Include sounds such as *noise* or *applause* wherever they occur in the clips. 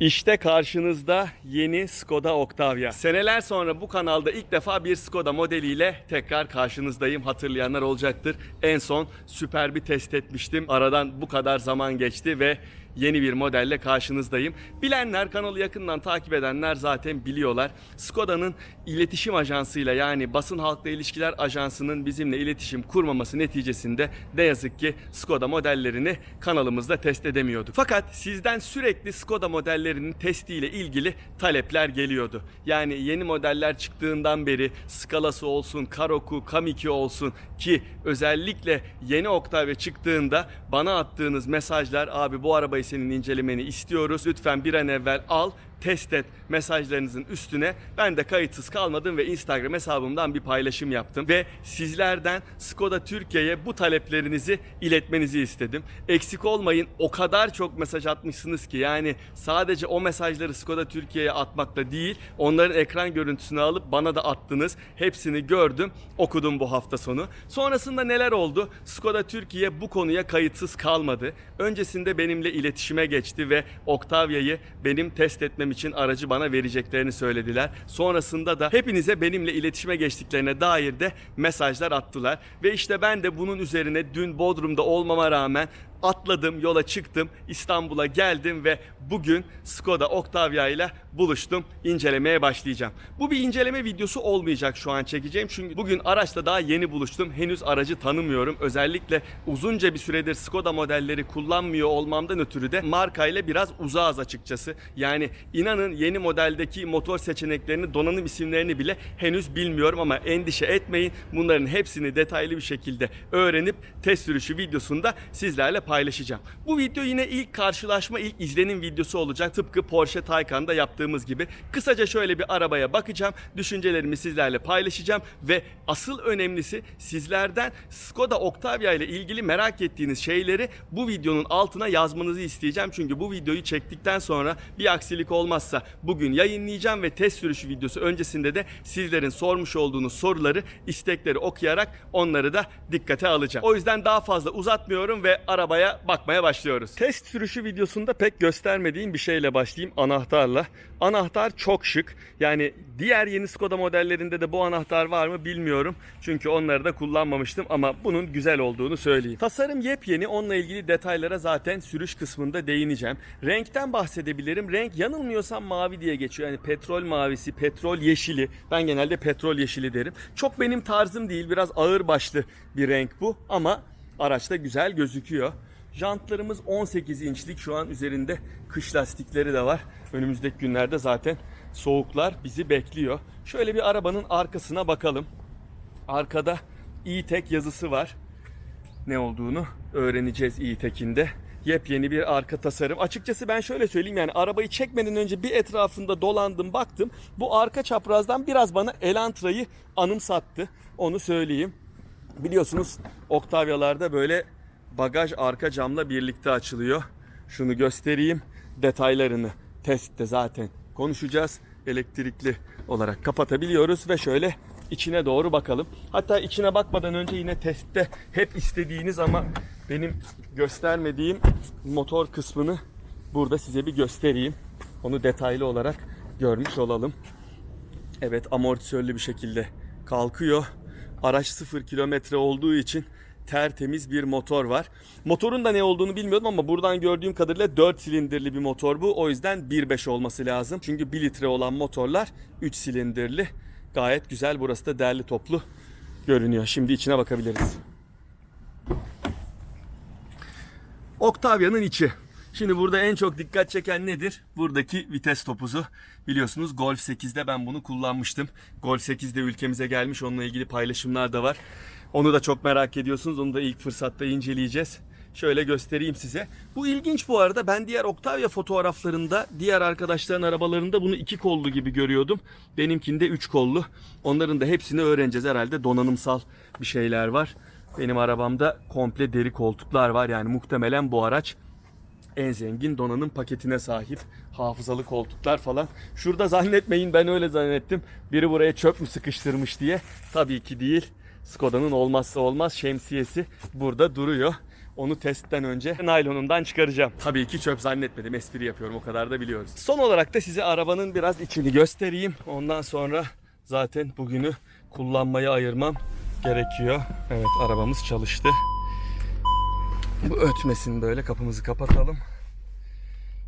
İşte karşınızda yeni Skoda Octavia. Seneler sonra bu kanalda ilk defa bir Skoda modeliyle tekrar karşınızdayım. Hatırlayanlar olacaktır. En son süper bir test etmiştim. Aradan bu kadar zaman geçti ve yeni bir modelle karşınızdayım. Bilenler, kanalı yakından takip edenler zaten biliyorlar. Skoda'nın iletişim ajansıyla yani basın halkla ilişkiler ajansının bizimle iletişim kurmaması neticesinde ne yazık ki Skoda modellerini kanalımızda test edemiyorduk. Fakat sizden sürekli Skoda modellerinin testiyle ilgili talepler geliyordu. Yani yeni modeller çıktığından beri Scala'sı olsun, Karoku, Kamiki olsun ki özellikle yeni Octavia çıktığında bana attığınız mesajlar abi bu arabayı senin incelemeni istiyoruz. Lütfen bir an evvel al test et mesajlarınızın üstüne ben de kayıtsız kalmadım ve Instagram hesabımdan bir paylaşım yaptım ve sizlerden Skoda Türkiye'ye bu taleplerinizi iletmenizi istedim. Eksik olmayın o kadar çok mesaj atmışsınız ki yani sadece o mesajları Skoda Türkiye'ye atmakla değil onların ekran görüntüsünü alıp bana da attınız. Hepsini gördüm okudum bu hafta sonu. Sonrasında neler oldu? Skoda Türkiye bu konuya kayıtsız kalmadı. Öncesinde benimle iletişime geçti ve Octavia'yı benim test etmem için aracı bana vereceklerini söylediler. Sonrasında da hepinize benimle iletişime geçtiklerine dair de mesajlar attılar. Ve işte ben de bunun üzerine dün Bodrum'da olmama rağmen atladım, yola çıktım, İstanbul'a geldim ve bugün Skoda Octavia ile buluştum. incelemeye başlayacağım. Bu bir inceleme videosu olmayacak şu an çekeceğim. Çünkü bugün araçla daha yeni buluştum. Henüz aracı tanımıyorum. Özellikle uzunca bir süredir Skoda modelleri kullanmıyor olmamdan ötürü de markayla biraz uzağız açıkçası. Yani inanın yeni modeldeki motor seçeneklerini, donanım isimlerini bile henüz bilmiyorum ama endişe etmeyin. Bunların hepsini detaylı bir şekilde öğrenip test sürüşü videosunda sizlerle paylaşacağım. Bu video yine ilk karşılaşma, ilk izlenim videosu olacak. Tıpkı Porsche Taycan'da yaptığımız gibi. Kısaca şöyle bir arabaya bakacağım. Düşüncelerimi sizlerle paylaşacağım ve asıl önemlisi sizlerden Skoda Octavia ile ilgili merak ettiğiniz şeyleri bu videonun altına yazmanızı isteyeceğim. Çünkü bu videoyu çektikten sonra bir aksilik olmazsa bugün yayınlayacağım ve test sürüşü videosu öncesinde de sizlerin sormuş olduğunuz soruları, istekleri okuyarak onları da dikkate alacağım. O yüzden daha fazla uzatmıyorum ve arabaya bakmaya başlıyoruz. Test sürüşü videosunda pek göstermediğim bir şeyle başlayayım anahtarla. Anahtar çok şık. Yani diğer yeni Skoda modellerinde de bu anahtar var mı bilmiyorum. Çünkü onları da kullanmamıştım ama bunun güzel olduğunu söyleyeyim. Tasarım yepyeni. Onunla ilgili detaylara zaten sürüş kısmında değineceğim. Renkten bahsedebilirim. Renk yanılmıyorsam mavi diye geçiyor. Yani petrol mavisi, petrol yeşili. Ben genelde petrol yeşili derim. Çok benim tarzım değil. Biraz ağır başlı bir renk bu ama araçta güzel gözüküyor. Jantlarımız 18 inçlik şu an üzerinde kış lastikleri de var. Önümüzdeki günlerde zaten soğuklar bizi bekliyor. Şöyle bir arabanın arkasına bakalım. Arkada e-tek yazısı var. Ne olduğunu öğreneceğiz e-tek'in de. Yepyeni bir arka tasarım. Açıkçası ben şöyle söyleyeyim yani arabayı çekmeden önce bir etrafında dolandım baktım. Bu arka çaprazdan biraz bana Elantra'yı anımsattı. Onu söyleyeyim. Biliyorsunuz Octavia'larda böyle bagaj arka camla birlikte açılıyor. Şunu göstereyim. Detaylarını testte zaten konuşacağız. Elektrikli olarak kapatabiliyoruz ve şöyle içine doğru bakalım. Hatta içine bakmadan önce yine testte hep istediğiniz ama benim göstermediğim motor kısmını burada size bir göstereyim. Onu detaylı olarak görmüş olalım. Evet amortisörlü bir şekilde kalkıyor. Araç 0 kilometre olduğu için tertemiz bir motor var. Motorun da ne olduğunu bilmiyordum ama buradan gördüğüm kadarıyla 4 silindirli bir motor bu. O yüzden 1.5 olması lazım. Çünkü 1 litre olan motorlar 3 silindirli. Gayet güzel. Burası da derli toplu görünüyor. Şimdi içine bakabiliriz. Octavia'nın içi. Şimdi burada en çok dikkat çeken nedir? Buradaki vites topuzu. Biliyorsunuz Golf 8'de ben bunu kullanmıştım. Golf 8'de ülkemize gelmiş. Onunla ilgili paylaşımlar da var. Onu da çok merak ediyorsunuz. Onu da ilk fırsatta inceleyeceğiz. Şöyle göstereyim size. Bu ilginç bu arada. Ben diğer Octavia fotoğraflarında, diğer arkadaşların arabalarında bunu iki kollu gibi görüyordum. Benimkinde üç kollu. Onların da hepsini öğreneceğiz herhalde. Donanımsal bir şeyler var. Benim arabamda komple deri koltuklar var. Yani muhtemelen bu araç en zengin donanım paketine sahip. Hafızalı koltuklar falan. Şurada zannetmeyin ben öyle zannettim. Biri buraya çöp mü sıkıştırmış diye. Tabii ki değil. Skoda'nın olmazsa olmaz şemsiyesi burada duruyor. onu testten önce naylonundan çıkaracağım. Tabii ki çöp zannetmedim. Espri yapıyorum o kadar da biliyoruz. Son olarak da size arabanın biraz içini göstereyim. Ondan sonra zaten bugünü kullanmaya ayırmam gerekiyor. Evet arabamız çalıştı. Bu ötmesin böyle kapımızı kapatalım.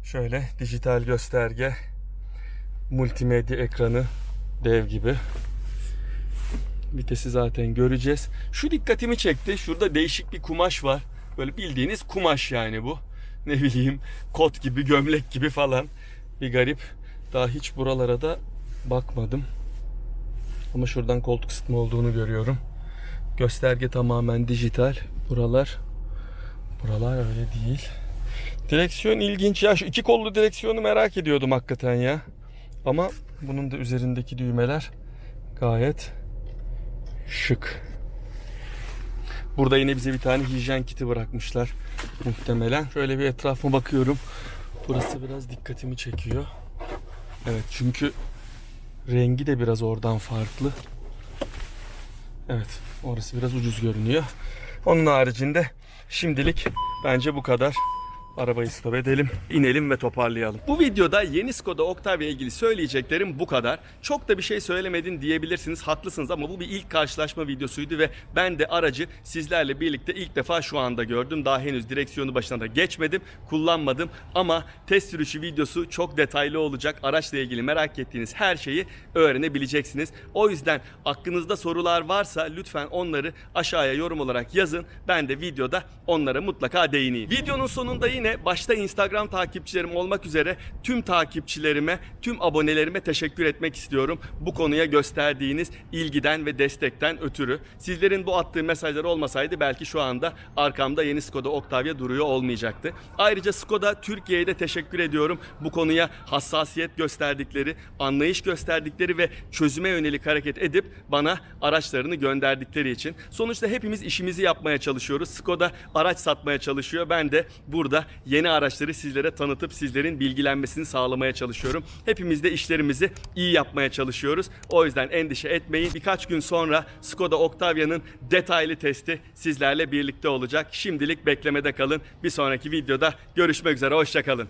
Şöyle dijital gösterge, multimedya ekranı dev gibi. Vitesi zaten göreceğiz. Şu dikkatimi çekti. Şurada değişik bir kumaş var. Böyle bildiğiniz kumaş yani bu. *laughs* Ne bileyim kot gibi, gömlek gibi falan. Bir garip. Daha hiç buralara da bakmadım. Ama şuradan koltuk ısıtma olduğunu görüyorum. Gösterge tamamen dijital. Buralar buralar öyle değil. Direksiyon ilginç ya. Şu iki kollu direksiyonu merak ediyordum hakikaten ya. Ama bunun da üzerindeki düğmeler gayet şık. Burada yine bize bir tane hijyen kiti bırakmışlar muhtemelen. Şöyle bir etrafıma bakıyorum. Burası biraz dikkatimi çekiyor. Evet çünkü rengi de biraz oradan farklı. Evet orası biraz ucuz görünüyor. Onun haricinde şimdilik bence bu kadar. Arabayı stop edelim, inelim ve toparlayalım. Bu videoda yeni Skoda Octavia ile ilgili söyleyeceklerim bu kadar. Çok da bir şey söylemedin diyebilirsiniz, haklısınız ama bu bir ilk karşılaşma videosuydu ve ben de aracı sizlerle birlikte ilk defa şu anda gördüm. Daha henüz direksiyonu başına da geçmedim, kullanmadım ama test sürüşü videosu çok detaylı olacak. Araçla ilgili merak ettiğiniz her şeyi öğrenebileceksiniz. O yüzden aklınızda sorular varsa lütfen onları aşağıya yorum olarak yazın. Ben de videoda onlara mutlaka değineyim. Videonun sonunda yine başta Instagram takipçilerim olmak üzere tüm takipçilerime, tüm abonelerime teşekkür etmek istiyorum. Bu konuya gösterdiğiniz ilgiden ve destekten ötürü. Sizlerin bu attığı mesajlar olmasaydı belki şu anda arkamda yeni Skoda Octavia duruyor olmayacaktı. Ayrıca Skoda Türkiye'ye de teşekkür ediyorum. Bu konuya hassasiyet gösterdikleri, anlayış gösterdikleri ve çözüme yönelik hareket edip bana araçlarını gönderdikleri için. Sonuçta hepimiz işimizi yapmaya çalışıyoruz. Skoda araç satmaya çalışıyor. Ben de burada yeni araçları sizlere tanıtıp sizlerin bilgilenmesini sağlamaya çalışıyorum. Hepimiz de işlerimizi iyi yapmaya çalışıyoruz. O yüzden endişe etmeyin. Birkaç gün sonra Skoda Octavia'nın detaylı testi sizlerle birlikte olacak. Şimdilik beklemede kalın. Bir sonraki videoda görüşmek üzere. Hoşçakalın.